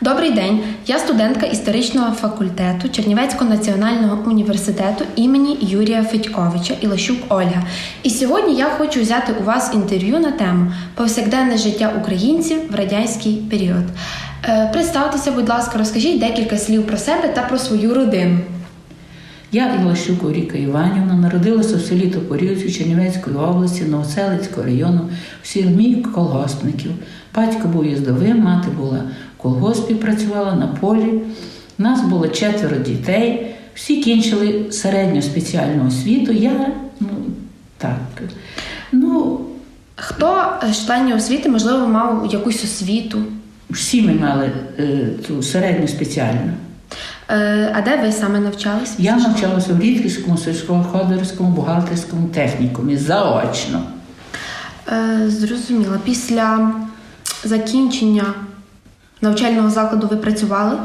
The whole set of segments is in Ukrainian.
Добрий день. Я студентка історичного факультету Чернівецького національного університету імені Юрія Федьковича Ілощук Ольга. І сьогодні я хочу взяти у вас інтерв'ю на тему повсякденне життя українців в радянський період. Е, Представтеся, будь ласка, розкажіть декілька слів про себе та про свою родину. Я Ілощук Оріка Іванівна народилася в селі Топорівці Чернівецької області, Новоселицького району в сім'ї колгоспників. Батько був їздовим, мати була в колгоспі, працювала на полі. Нас було четверо дітей, всі кінчили середню спеціальну освіту. Я, ну так. Ну, Хто з членів освіти, можливо, мав якусь освіту? всі ми мали е, цю середню спеціальну. Е, А де ви саме навчались? Я навчалася в Рідківському сільськогосподарському бухгалтерському технікумі заочно. Е, Зрозуміла. Після закінчення навчального закладу ви працювали?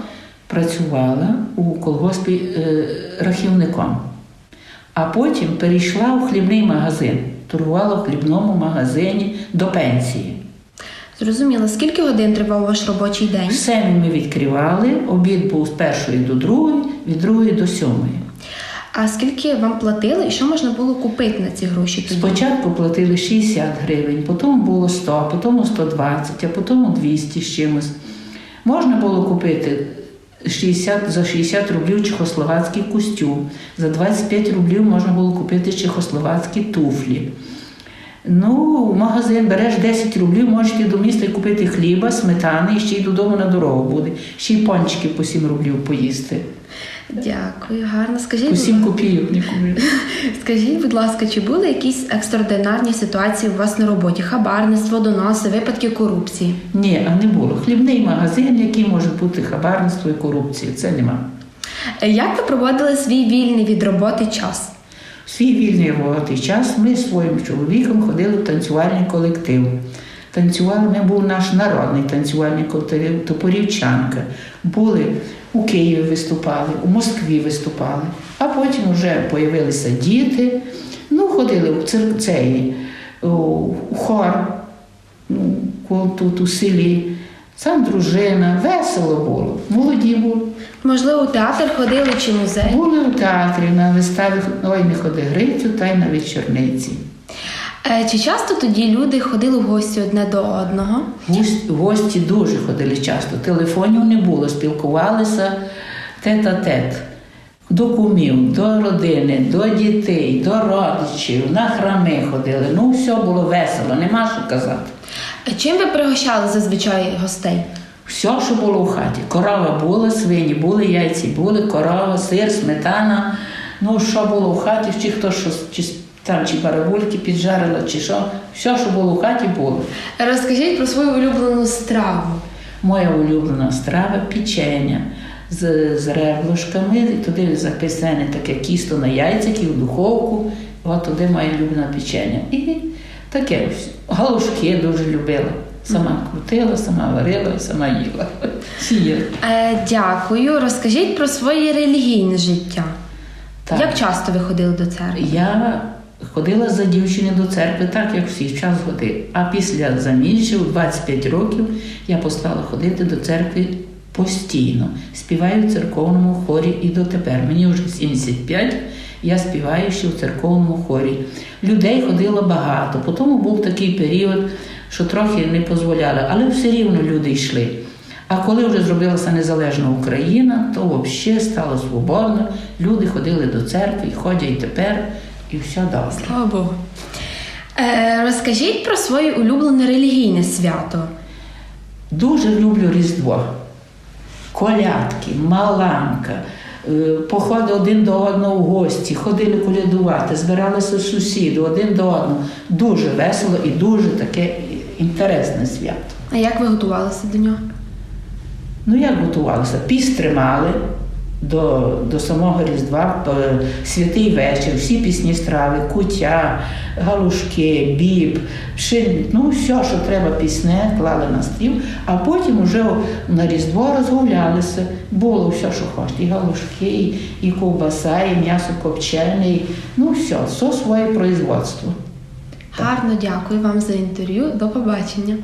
працювала у колгоспі е, рахівником, а потім перейшла у хлібний магазин, торгувала в хлібному магазині до пенсії. Зрозуміла. Скільки годин тривав ваш робочий день? Все ми відкривали, обід був з першої до другої, від другої до сьомої. А скільки вам платили і що можна було купити на ці гроші тоді? Спочатку платили 60 гривень, потім було 100, потім 120, а потім 200 з чимось. Можна було купити 60, за 60 рублів чехословацький костюм, за 25 рублів можна було купити чехословацькі туфлі. Ну, в магазин береш 10 рублів, можеш йти до міста і купити хліба, сметани, і ще й додому на дорогу буде. Ще й пончики по 7 рублів поїсти. Дякую, гарно. Скажіть, По 7 копійок не купили. Скажіть, будь ласка, чи були якісь екстраординарні ситуації у вас на роботі? Хабарництво, доноси, випадки корупції? Ні, а не було. Хлібний магазин, який може бути хабарництво і корупція, це нема. Як ви проводили свій вільний від роботи час? Свій вільний робочий час ми з своїм чоловіком ходили в танцювальний колектив. Танцювали, був наш народний танцювальний колектив Топорівчанка. Були у Києві виступали, у Москві виступали, а потім вже з'явилися діти. Ну, ходили в у у хор ну, тут у селі. Сам дружина, весело було, молоді були. Можливо, у театр ходили чи музей? Були у театрі на виставі Ой, не ходи Грицю та й на вечорниці. Е, Чи часто тоді люди ходили в гості одне до одного? Гості, гості дуже ходили часто. Телефонів не було, спілкувалися тет-а-тет. До кумів, до родини, до дітей, до родичів, на храми ходили. Ну, все було весело, нема що казати. Е, Чим ви пригощали зазвичай гостей? Все, що було в хаті. Корова була, свині були, яйці були, корова, сир, сметана. Ну, що було в хаті, чи хто що, чи там чи барабульки піджарила, чи що. Все, що було в хаті, було. Розкажіть про свою улюблену страву. Моя улюблена страва печення з, з реблушками, і туди записане таке кісто на яйцях і в духовку. От туди моя улюблена печення. І таке ось. галушки дуже любила. Сама крутила, сама варила, сама їла. Е, дякую. Розкажіть про своє релігійне життя. Так. Як часто ви ходили до церкви? Я ходила за дівчини до церкви, так як всі час ходи. А після заміжжя, у 25 років, я постала ходити до церкви постійно. Співаю в церковному хорі і дотепер. Мені вже 75, я співаю ще в церковному хорі. Людей ходило багато. Потім був такий період, що трохи не дозволяли, але все рівно люди йшли. А коли вже зробилася незалежна Україна, то взагалі стало свободно. Люди ходили до церкви, ходять тепер, і все добре. Слава Богу. Е, розкажіть про своє улюблене релігійне свято. Дуже люблю Різдво. Колядки, маланка, е, походи один до одного в гості, ходили колядувати, збиралися сусіди один до одного. Дуже весело і дуже таке інтересне свято. А як ви готувалися до нього? Ну, як готувалися? Піс тримали до, до самого Різдва, святий вечір, всі пісні страви, куття, галушки, біб, пшен... ну все, що треба пісне, клали на стіл, а потім вже на Різдво розгулялися. Було все, що хочете. І галушки, і, і ковбаса, і м'ясо копчене, і, ну все, все своє производство. Гарно дякую вам за інтерв'ю. До побачення.